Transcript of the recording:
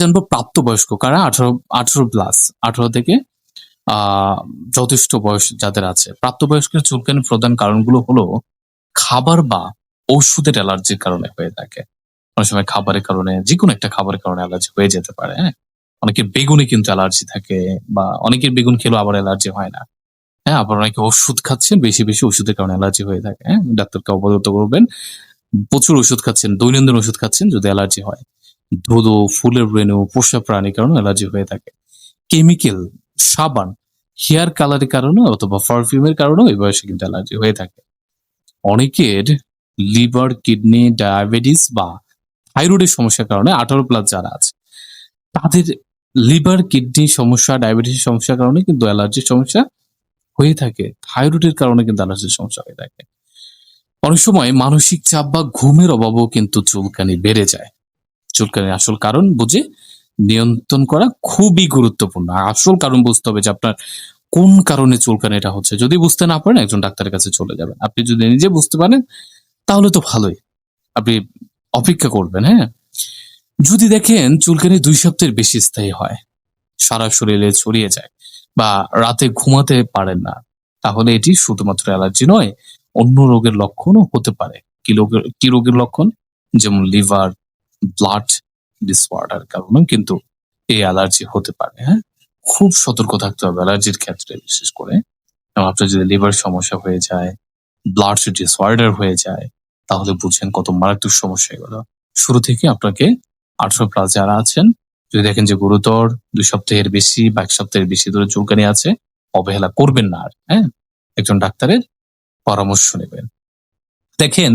জানব প্রাপ্তবয়স্ক, কারা? আঠারো আঠারো প্লাস আঠারো থেকে যথেষ্ট বয়স যাদের আছে। প্রাপ্তবয়স্কের চুলকানির প্রধান কারণগুলো হলো খাবার বা ওষুধের অ্যালার্জির কারণে হয়ে থাকে। অনেক সময় খাবারের কারণে যে কোনো একটা খাবারের কারণে অ্যালার্জি হয়ে যেতে পারে হ্যাঁ? অনেকের বেগুনে কিন্তু অ্যালার্জি থাকে বা অনেকের বেগুন খেলেও আবার অ্যালার্জি হয় না হ্যাঁ? আবার অনেকে ওষুধ খাচ্ছেন, বেশি বেশি ওষুধের কারণে অ্যালার্জি হয়ে থাকে হ্যাঁ? ডাক্তারকে অবগত করবেন, প্রচুর ওষুধ খাচ্ছেন, দৈনন্দিন ওষুধ খাচ্ছেন যদি অ্যালার্জি হয়। ধুলো, ফুলের রেণু, পোষা প্রাণীর কারণে অ্যালার্জি হয়ে থাকে। কেমিক্যাল, সাবান, হেয়ার কালারের কারণে অথবা পারফিউমের কারণেও এই বয়সে কিন্তু অ্যালার্জি হয়ে থাকে। অনেকের লিভার, কিডনি, ডায়াবেটিস বা থাইরয়েডের সমস্যার কারণে আঠারো প্লাস যারা আছে, তাদের লিভার, কিডনি সমস্যা ডায়াবেটিস সমস্যার কারণে কিন্তু অ্যালার্জির সমস্যা হয়ে থাকে। থাইরয়েডের কারণে কিন্তু অ্যালার্জির সমস্যা হয়ে থাকে। অনেক সময় মানসিক চাপ বা ঘুমের অভাবও কিন্তু চুলকানি বেড়ে যায়। চুলকানির আসল কারণ বুঝে নিয়ন্ত্রণ করা খুবই গুরুত্বপূর্ণ। আসল কারণ বুঝতে হবে যে আপনার কোন কারণে চুলকানিটা হচ্ছে। যদি বুঝতে না পারেন, একজন ডাক্তারের কাছে চলে যাবেন। আপনি যদি নিজে বুঝতে পারেন, তাহলে তো ভালোই। আপনি অপেক্ষা করবেন হ্যাঁ? যদি দেখেন চুলকানি দুই সপ্তাহের বেশি স্থায়ী হয়, সারা শরীরে ছড়িয়ে যায় বা রাতে ঘুমাতে পারেন না, তাহলে এটি শুধুমাত্র অ্যালার্জি নয়, অন্য রোগের লক্ষণও হতে পারে। কি রোগের কি রোগের লক্ষণ? যেমন লিভার ব্লাড ডিসঅর্ডার কারণে কিন্তু এই অ্যালার্জি হতে পারে হ্যাঁ? খুব সতর্ক থাকতে হবে অ্যালার্জির ক্ষেত্রে, বিশেষ করে। আপনার যদি লিভার সমস্যা হয়ে যায় ব্লাড ডিসঅর্ডার হয়ে যায়, তাহলে বুঝছেন কত মারাত্মক সমস্যা এগুলো। শুরু থেকে আপনাকে আঠারো প্লাস যারা আছেন, যদি দেখেন যে গুরুতর, দুই সপ্তাহের বেশি বা এক সপ্তাহের বেশি ধরে চুলকানি আছে, অবহেলা করবেন না আর হ্যাঁ? একজন ডাক্তারের পরামর্শ নেবেন। দেখেন